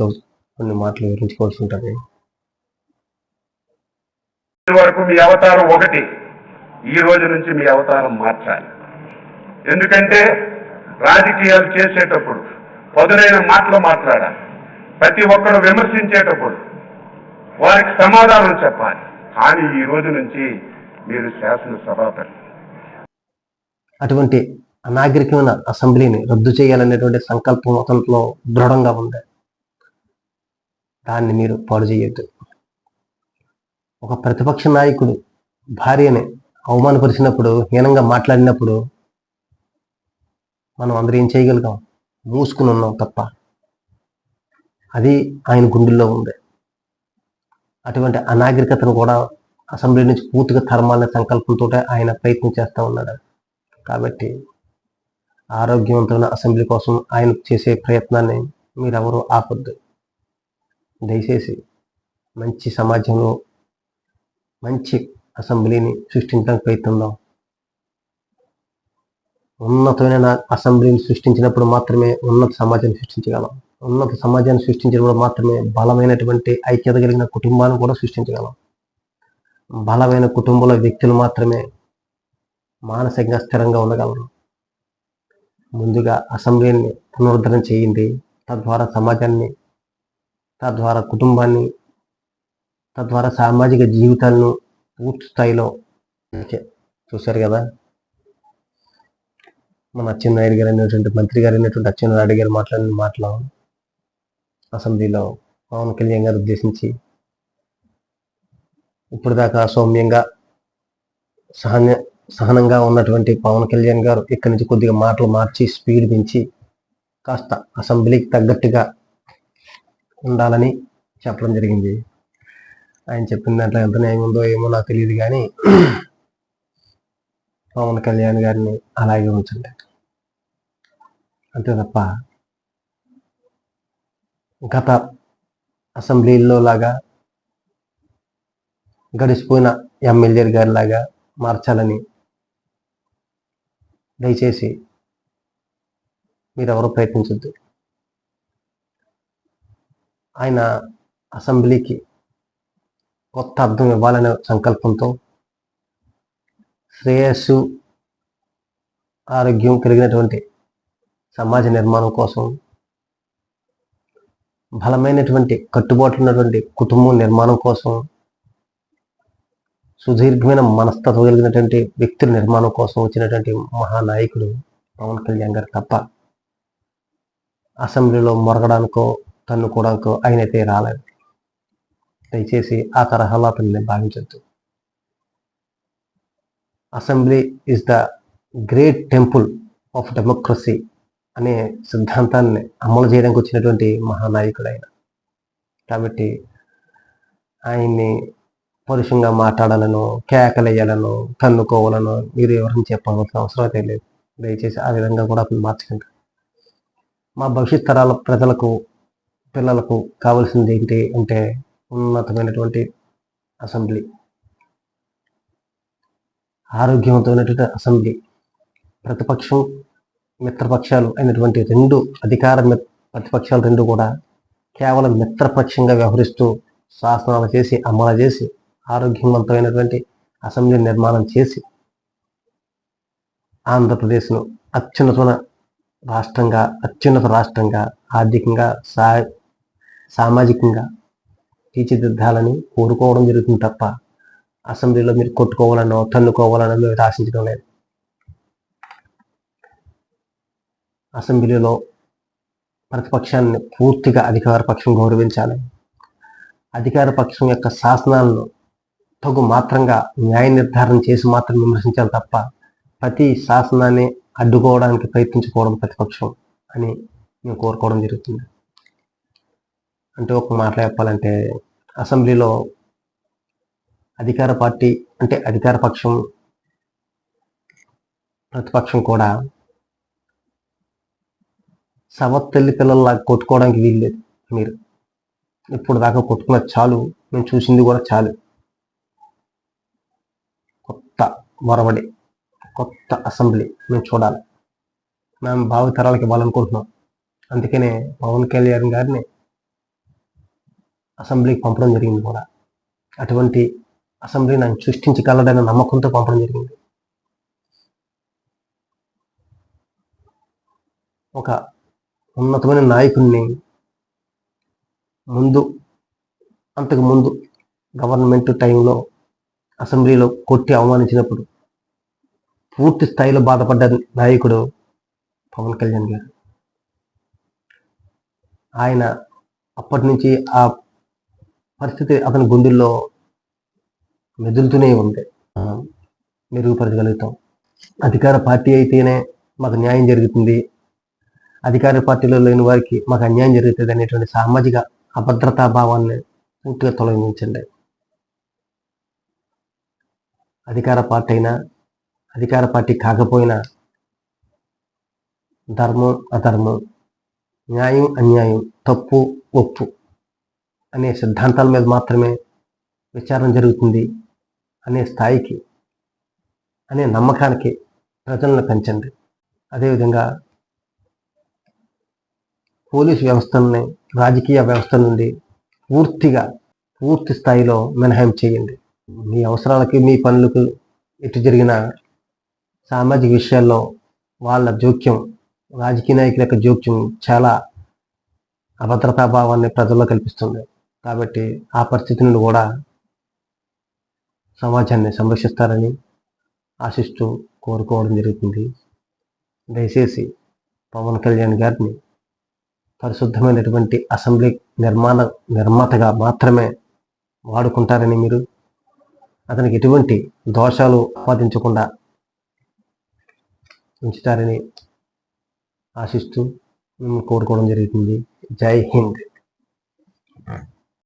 మీతో కొన్ని మాటలు వివరించుకోవాల్సి ఉంటుంది. వరకు మీ అవతారం ఒకటి. ఈ రోజు నుంచి మీ అవతారం మార్చాలి. ఎందుకంటే రాజకీయాలు చేసేటప్పుడు పదునైన మాటలు మాట్లాడాలి. ప్రతి ఒక్కరు విమర్శించేటప్పుడు వారికి సమాధానం చెప్పాలి. కానీ ఈ రోజు నుంచి మీరు శాసనసభాపతి. అటువంటి అనాగరికమైన అసెంబ్లీని రద్దు చేయాలనేటువంటి సంకల్పం అతనిలో దృఢంగా ఉంది. దాన్ని మీరు పాడు చేయొద్దు. ఒక ప్రతిపక్ష నాయకుడు భార్యని అవమానపరిచినప్పుడు హీనంగా మాట్లాడినప్పుడు మనం అందరూ ఏం చేయగలిగాం? మూసుకుని ఉన్నాం తప్ప. అది ఆయన గుండెల్లో ఉంది. అటువంటి అనాగరికతను కూడా అసెంబ్లీ నుంచి పూర్తిగా తరమాలనే సంకల్పంతో ఆయన ప్రయత్నం చేస్తూ ఉన్నాడు. కాబట్టి ఆరోగ్యవంతమైన అసెంబ్లీ కోసం ఆయన చేసే ప్రయత్నాన్ని మీరెవరూ ఆపొద్దు. దయచేసి మంచి సమాజంలో మంచి అసెంబ్లీని సృష్టించడానికి ప్రయత్నిద్దాం. ఉన్నతమైన అసెంబ్లీని సృష్టించినప్పుడు మాత్రమే ఉన్నత సమాజాన్ని సృష్టించగలం. ఉన్నత సమాజాన్ని సృష్టించినప్పుడు మాత్రమే బలమైనటువంటి ఐక్యత కలిగిన కుటుంబాన్ని కూడా సృష్టించగలం. బలమైన కుటుంబంలో వ్యక్తులు మాత్రమే మానసికంగా స్థిరంగా ఉండగలరు. ముందుగా అసెంబ్లీని పునరుద్ధరణ చేయండి. తద్వారా సమాజాన్ని తద్వారా కుటుంబాన్ని తద్వారా సామాజిక జీవితాలను పూర్తి స్థాయిలో చూశారు కదా? మన అచ్చెన్నాయుడు గారు అయినటువంటి మంత్రి గారు అయినటువంటి అచ్చెన్నాయుడు గారు మాట్లాడిన మాటలు అసెంబ్లీలో పవన్ కళ్యాణ్ గారు ఉద్దేశించి ఇప్పుడు దాకా సౌమ్యంగా సహన సహనంగా ఉన్నటువంటి పవన్ కళ్యాణ్ గారు ఇక్కడి నుంచి కొద్దిగా మాటలు మార్చి స్పీడ్ పెంచి కాస్త అసెంబ్లీకి తగ్గట్టుగా ఉండాలని చెప్పడం జరిగింది. ఆయన చెప్పిన దాంట్లో ఎంత న్యాయం ఉందో ఏమో నాకు తెలియదు కానీ పవన్ కళ్యాణ్ గారిని అలాగే ఉంచండి. అంతే తప్ప గత అసెంబ్లీలో లాగా గడిచిపోయిన ఎమ్మెల్యే గారి లాగా మార్చాలని దయచేసి మీరెవరూ ప్రయత్నించొద్దు. ఆయన అసెంబ్లీకి కొత్త అర్థం ఇవ్వాలనే సంకల్పంతో శ్రేయస్సు ఆరోగ్యం కలిగినటువంటి సమాజ నిర్మాణం కోసం బలమైనటువంటి కట్టుబాట్లు ఉన్నటువంటి కుటుంబం నిర్మాణం కోసం సుదీర్ఘమైన మనస్తత్వం కలిగినటువంటి వ్యక్తుల నిర్మాణం కోసం వచ్చినటువంటి మహానాయకుడు పవన్ కళ్యాణ్ గారు తప్ప అసెంబ్లీలో మొరగడానికో తన్నుకోవడానికో ఆయనైతే రాలేదు. దయచేసి ఆ తరహాలో అతన్ని భావించద్దు. Assembly is the great temple of democracy అనే సిద్ధాంతాన్ని అమలు చేయడానికి వచ్చినటువంటి మహానాయకుడు ఆయన కాబట్టి ఆయన్ని పరుషంగా మాట్లాడాలను కేకలేయాలను తన్నుకోవాలను మీరు ఎవరిని చెప్పవలసిన అవసరం అయితే లేదు. దయచేసి ఆ విధంగా కూడా అతను మార్చకండి మా భవిష్యత్ తరాల ప్రజలకు పిల్లలకు కావాల్సింది ఏంటి అంటే ఉన్నతమైనటువంటి అసెంబ్లీ. ఆరోగ్యవంతమైనటువంటి అసెంబ్లీ. ప్రతిపక్షం మిత్రపక్షాలు అయినటువంటి రెండు అధికార మిత్- ప్రతిపక్షాలు రెండు కూడా కేవలం మిత్రపక్షంగా వ్యవహరిస్తూ శాసనాలు చేసి అమలు చేసి ఆరోగ్యవంతమైనటువంటి అసెంబ్లీ నిర్మాణం చేసి ఆంధ్రప్రదేశ్ను అత్యున్నతమైన రాష్ట్రంగా అత్యున్నత రాష్ట్రంగా ఆర్థికంగా సా సామాజికంగా తీర్చిదిద్దాలని కోరుకోవడం జరుగుతుంది తప్ప అసెంబ్లీలో మీరు కొట్టుకోవాలనో తన్నుకోవాలనో మీరు ఆశించడం లేదు. అసెంబ్లీలో ప్రతిపక్షాన్ని పూర్తిగా అధికార పక్షం గౌరవించాలి. అధికార పక్షం యొక్క శాసనాలను తగు మాత్రంగా న్యాయ నిర్ధారణ చేసి మాత్రం విమర్శించాలి తప్ప ప్రతి శాసనాన్ని అడ్డుకోవడానికి ప్రయత్నించుకోవడం ప్రతిపక్షం అని మేము కోరుకోవడం జరుగుతుంది. అంటే ఒక మాట చెప్పాలంటే అసెంబ్లీలో అధికార పార్టీ అంటే అధికార పక్షం ప్రతిపక్షం కూడా సవత్తెల్లి పిల్లల్లా కొట్టుకోవడానికి వీల్లేదు మీరు ఇప్పుడు దాకా కొట్టుకున్న చాలు మేము చూసింది కూడా చాలు. కొత్త వరవడి కొత్త అసెంబ్లీ మేము చూడాలి. మేము భావితరాలకు ఇవ్వాలనుకుంటున్నాం. అందుకనే పవన్ కళ్యాణ్ గారిని అసెంబ్లీకి పంపడం జరిగింది కూడా. అటువంటి అసెంబ్లీని ఆయన సృష్టించగలడనే నమ్మకంతో పంపడం జరిగింది. ఒక ఉన్నతమైన నాయకుడిని ముందు అంతకు ముందు గవర్నమెంట్ టైంలో అసెంబ్లీలో కొట్టి అవమానించినప్పుడు పూర్తి స్థాయిలో బాధపడ్డ నాయకుడు పవన్ కళ్యాణ్ గారు. ఆయన అప్పటి నుంచి ఆ పరిస్థితి అతని గుండెల్లో మెదులుతూనే ఉంది. మెరుగుపరచగలుగుతాం. అధికార పార్టీ అయితేనే మాకు న్యాయం జరుగుతుంది. అధికార పార్టీలో లేని వారికి మాకు అన్యాయం జరుగుతుంది అనేటువంటి సామాజిక అభద్రతా భావాన్ని పూర్తిగా తొలగించండి. అధికార పార్టీ అయినా అధికార పార్టీ కాకపోయినా ధర్మం అధర్మం న్యాయం అన్యాయం తప్పు ఒప్పు అనే సిద్ధాంతాల మీద మాత్రమే విచారణ జరుగుతుంది అనే స్థాయికి అనే నమ్మకానికి ప్రజలను పెంచండి. అదేవిధంగా పోలీస్ వ్యవస్థని రాజకీయ వ్యవస్థ నుండి పూర్తిగా పూర్తి స్థాయిలో మినహాయింపు చేయండి. మీ అవసరాలకి మీ పనులకు ఎటు జరిగిన సామాజిక విషయాల్లో వాళ్ళ జోక్యం రాజకీయ నాయకుల యొక్క జోక్యం చాలా అభద్రతాభావాన్ని ప్రజల్లో కల్పిస్తుంది. కాబట్టి ఆ పరిస్థితి నుండి కూడా సమాజాన్ని సంరక్షిస్తారని ఆశిస్తూ కోరుకోవడం జరుగుతుంది. దయచేసి పవన్ కళ్యాణ్ గారిని పరిశుద్ధమైనటువంటి అసెంబ్లీ నిర్మాణ నిర్మాతగా మాత్రమే వాడుకుంటారని మీరు అతనికి ఎటువంటి దోషాలు ఆపాదించకుండా ఉంచుతారని ఆశిస్తూ మేము కోరుకోవడం జరుగుతుంది. జై హింద్.